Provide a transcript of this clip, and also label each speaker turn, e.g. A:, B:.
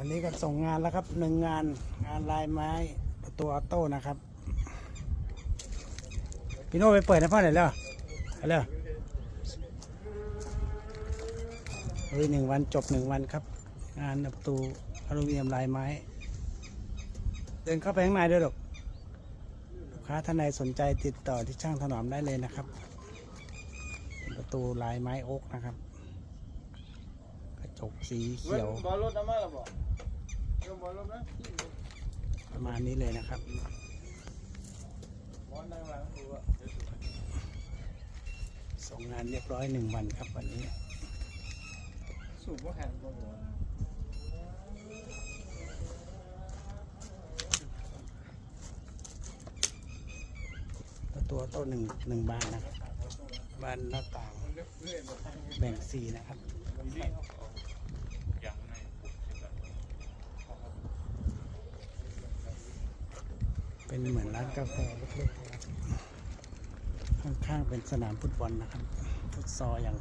A: วันนี้ก็ส่งงานแล้วครับหนึ่งงานงานลายไม้ประตูออโต้นะครับพี่โน่ไปเปิดให้พ่อหน่อยเร็วเอาเร็วเฮ้ยหนึ่งวันจบหนึ่งวันครับ งานประตูอลูมิเนียมลายไม้ เดินเข้าไปข้างในด้วยหรอกลูกค้าท่านใดสนใจติดต่อที่ช่างถนอมได้เลยนะครับ ประตูลายไม้โอ๊กนะครับ จกสีเขียว
B: บอลรถน้ำมันหรอบ่เรื่องบอลรถนะ
A: ประมาณนี้เลยนะครับ
B: บอลนั่งหลังตัว
A: ส่งงานเรียบร้อยหนึ่งวันครับวันนี้
B: สูบว่าแข่งบอลหัว
A: ประตูโต๊ะหนึ่งหนึ่งบานนะครับบานหน้าต่างแบ่งสีนะครับ เป็นเหมือนร้านกาแฟเล็กๆนะข้างๆเป็นสนามฟุตบอลนะครับ ฟุตซอลอย่าง